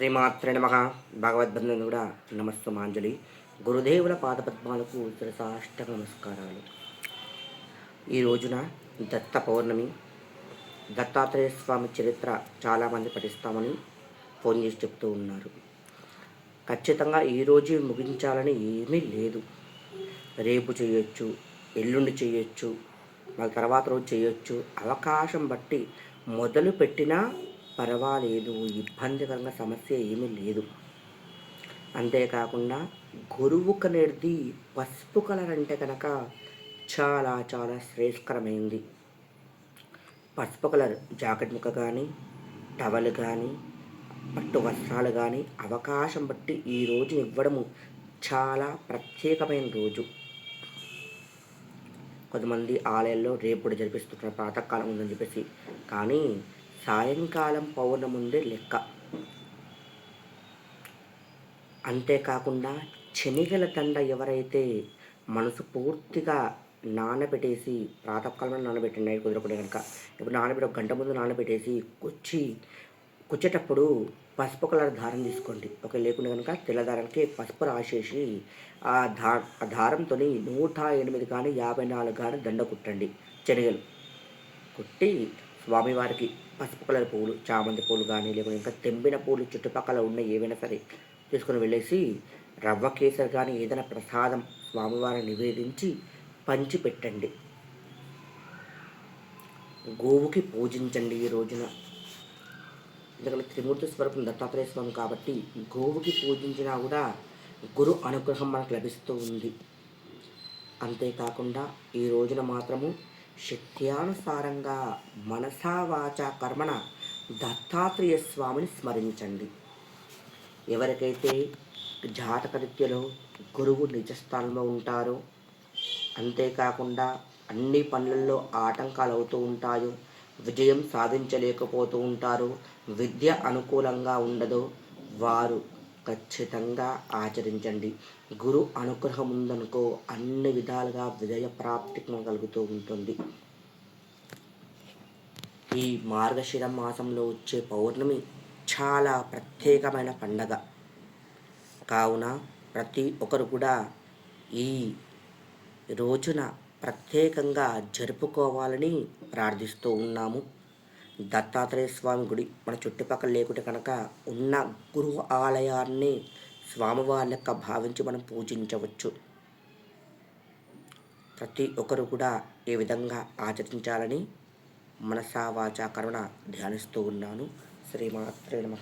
శ్రీమాత్రే నమ. భగవద్బంధుని కూడా నమస్తమాంజలి గురుదేవుల పాదపద్మాలకు శిరసాష్టక నమస్కారాలు. ఈ రోజున దత్త పౌర్ణమి. దత్తాత్రేయ స్వామి చరిత్ర చాలామంది పఠిస్తామని ఫోన్ చేసి చెప్తూ ఉన్నారు. ఖచ్చితంగా ఈరోజు ముగించాలని ఏమీ లేదు. రేపు చేయొచ్చు ఎల్లుండి చేయొచ్చు మళ్ళీ తర్వాత రోజు చేయొచ్చు. అవకాశం బట్టి మొదలు పెట్టినా పర్వాలేదు ఇబ్బందికరంగా సమస్య ఏమీ లేదు. అంతేకాకుండా గురువు కనేది పసుపు కలర్ అంటే కనుక చాలా చాలా శ్రేయస్కరమైంది పసుపు కలర్ జాకెట్ ముక్క కానీ టవల్ కానీ పట్టు వస్త్రాలు కానీ అవకాశం బట్టి ఈ రోజు ఇవ్వడము చాలా ప్రత్యేకమైన రోజు. కొంతమంది ఆలయాల్లో రేపుడు జరిపిస్తున్నారు ప్రాతకాలం ఉందని చెప్పేసి కానీ సాయంకాలం పౌర్ణమి ముందే లెక్క. అంతేకాకుండా శనిగల తండ ఎవరైతే మనసు పూర్తిగా నానబెట్టేసి ప్రాతకాలంలో నానబెట్టండి నైట్ కుదరకుండా కనుక ఇప్పుడు నానబెట్టి ఒక గంట ముందు నానబెట్టేసి కుచ్చి కుచ్చేటప్పుడు పసుపు కలర్ దారం తీసుకోండి. ఒక లేకుండా కనుక తెల్లదారానికి పసుపు రాసేసి ఆ దా ఆ దారంతో నూట ఎనిమిది కానీ యాభై నాలుగు కానీ దండ కుట్టండి శనగలు. కుట్టి స్వామివారికి పసుపు కలర్ పువ్వులు చామంతి పూలు కానీ లేకుంటే ఇంకా తెంపిన పూలు చుట్టుపక్కల ఉన్న ఏవైనా సరే తీసుకొని వెళ్ళేసి రవ్వ కేసరి కానీ ఏదైనా ప్రసాదం స్వామివారిని నివేదించి పంచి పెట్టండి గోవుకి పూజించండి ఈ రోజున. ఎందుకంటే త్రిమూర్తి స్వరూపం దత్తాత్రేయ స్వామి కాబట్టి గోవుకి పూజించినా కూడా గురు అనుగ్రహం మనకు లభిస్తూ ఉంది. అంతేకాకుండా ఈ రోజున మాత్రము శక్త్యానుసారంగా మనసా వాచ కర్మణ దత్తాత్రేయ స్వామిని స్మరించండి. ఎవరికైతే జాతకరీత్యలో గురువు నిజస్థానంలో ఉంటారో అంతేకాకుండా అన్ని పనులలో ఆటంకాలు అవుతూ ఉంటాయో విజయం సాధించలేకపోతూ ఉంటారు విద్య అనుకూలంగా ఉండదో వారు ఖచ్చితంగా ఆచరించండి. గురు అనుగ్రహం ఉందనుకో అన్ని విధాలుగా విజయ ప్రాప్తి కలుగుతూ ఉంటుంది. ఈ మార్గశిర మాసంలో వచ్చే పౌర్ణమి చాలా ప్రత్యేకమైన పండగ. కావున ప్రతి ఒక్కరు కూడా ఈ రోజున ప్రత్యేకంగా జరుపుకోవాలని ప్రార్థిస్తూ ఉన్నాము. దత్తాత్రేయ స్వామి గుడి మన చుట్టుపక్కల లేకుంటే కనుక ఉన్న గురువు ఆలయాన్ని స్వామివారి యొక్క భావించి మనం పూజించవచ్చు. ప్రతి ఒక్కరు కూడా ఈ విధంగా ఆచరించాలని మనసా కరుణ ధ్యానిస్తూ ఉన్నాను. శ్రీమాత్రే నమ.